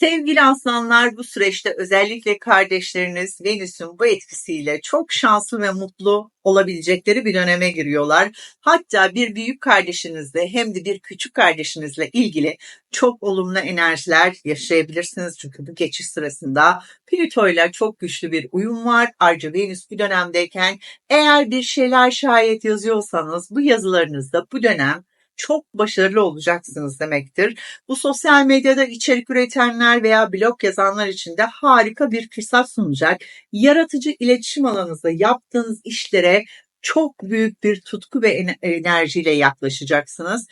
Sevgili aslanlar bu süreçte özellikle kardeşleriniz Venüs'ün bu etkisiyle çok şanslı ve mutlu olabilecekleri bir döneme giriyorlar. Hatta bir büyük kardeşinizle hem de bir küçük kardeşinizle ilgili çok olumlu enerjiler yaşayabilirsiniz. Çünkü bu geçiş sırasında Plüto ile çok güçlü bir uyum var. Ayrıca Venüs bu dönemdeyken eğer bir şeyler şayet yazıyorsanız bu yazılarınızda bu dönem çok başarılı olacaksınız demektir. Bu sosyal medyada içerik üretenler veya blog yazanlar için de harika bir fırsat sunacak. Yaratıcı iletişim alanınızda yaptığınız işlere çok büyük bir tutku ve enerjiyle yaklaşacaksınız.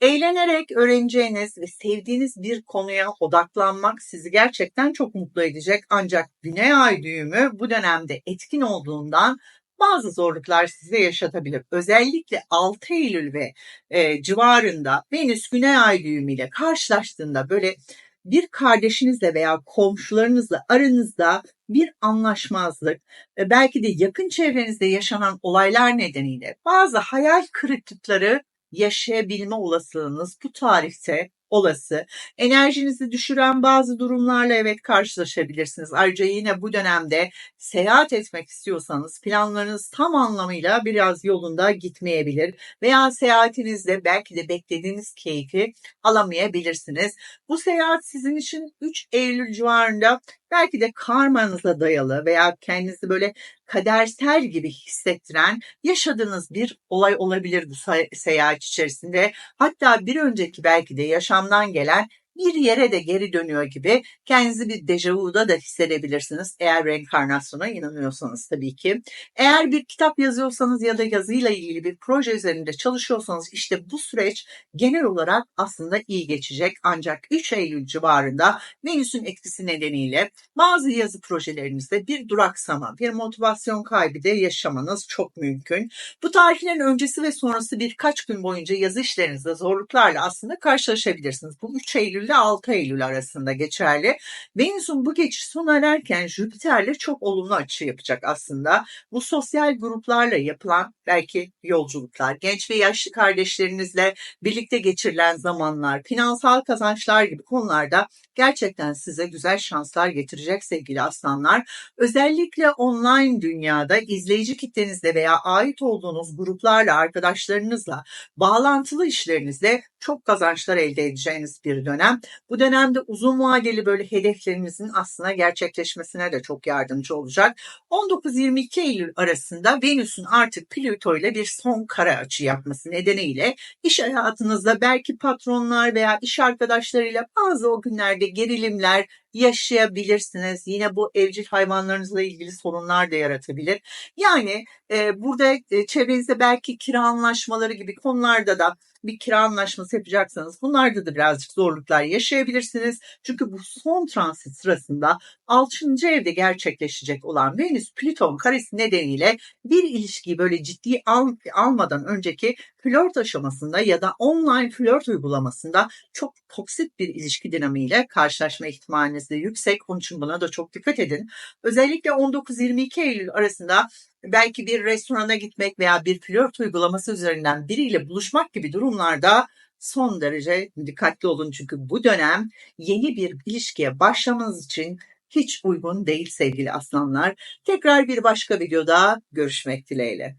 Eğlenerek öğreneceğiniz ve sevdiğiniz bir konuya odaklanmak sizi gerçekten çok mutlu edecek. Ancak Güney Ay düğümü bu dönemde etkin olduğundan bazı zorluklar size yaşatabilir. Özellikle 6 Eylül ve e, civarında Venüs Güney Ay düğümüyle karşılaştığında böyle bir kardeşinizle veya komşularınızla aranızda bir anlaşmazlık, e, belki de yakın çevrenizde yaşanan olaylar nedeniyle bazı hayal kırıklıkları yaşayabilme olasılığınız bu tarihte olası. Enerjinizi düşüren bazı durumlarla evet karşılaşabilirsiniz. Ayrıca yine bu dönemde seyahat etmek istiyorsanız planlarınız tam anlamıyla biraz yolunda gitmeyebilir veya seyahatinizde belki de beklediğiniz keyfi alamayabilirsiniz. Bu seyahat sizin için 3 Eylül civarında belki de karmanıza dayalı veya kendinizi böyle kadersel gibi hissettiren yaşadığınız bir olay olabilir bu seyahat içerisinde. Hatta bir önceki belki de yaşamdan gelen bir yere de geri dönüyor gibi kendinizi bir dejavuda da hissedebilirsiniz. Eğer reenkarnasyona inanıyorsanız tabii ki. Eğer bir kitap yazıyorsanız ya da yazıyla ilgili bir proje üzerinde çalışıyorsanız işte bu süreç genel olarak aslında iyi geçecek. Ancak 3 Eylül civarında Venüs'ün etkisi nedeniyle bazı yazı projelerinizde bir duraksama, bir motivasyon kaybı da yaşamanız çok mümkün. Bu tarihlerin öncesi ve sonrası birkaç gün boyunca yazı işlerinizde zorluklarla aslında karşılaşabilirsiniz. Bu 3 Eylül ile 6 Eylül arasında geçerli. Venüs'ün bu geçiş sona ererken Jüpiter'le çok olumlu açı yapacak aslında. Bu sosyal gruplarla yapılan belki yolculuklar, genç ve yaşlı kardeşlerinizle birlikte geçirilen zamanlar, finansal kazançlar gibi konularda gerçekten size güzel şanslar getirecek sevgili aslanlar. Özellikle online dünyada izleyici kitlenizle veya ait olduğunuz gruplarla, arkadaşlarınızla, bağlantılı işlerinizle çok kazançlar elde edeceğiniz bir dönem. Bu dönemde uzun vadeli böyle hedeflerinizin aslında gerçekleşmesine de çok yardımcı olacak. 19-22 Eylül arasında Venüs'ün artık Plüto ile bir son kara açı yapması nedeniyle iş hayatınızda belki patronlar veya iş arkadaşlarıyla bazı o günlerde gerilimler yaşayabilirsiniz. Yine bu evcil hayvanlarınızla ilgili sorunlar da yaratabilir. Yani e, burada e, çevrenizde belki kira anlaşmaları gibi konularda da bir kira anlaşması yapacaksanız bunlarda da birazcık zorluklar yaşayabilirsiniz. Çünkü bu son transit sırasında 6. evde gerçekleşecek olan Venüs Plüton karesi nedeniyle bir ilişkiyi böyle ciddi al, almadan önceki flört aşamasında ya da online flört uygulamasında çok toksik bir ilişki dinamiğiyle karşılaşma ihtimaliniz de yüksek. Onun için buna da çok dikkat edin. Özellikle 19-22 Eylül arasında belki bir restorana gitmek veya bir flört uygulaması üzerinden biriyle buluşmak gibi durumlarda son derece dikkatli olun çünkü bu dönem yeni bir ilişkiye başlamanız için hiç uygun değil sevgili aslanlar. Tekrar bir başka videoda görüşmek dileğiyle.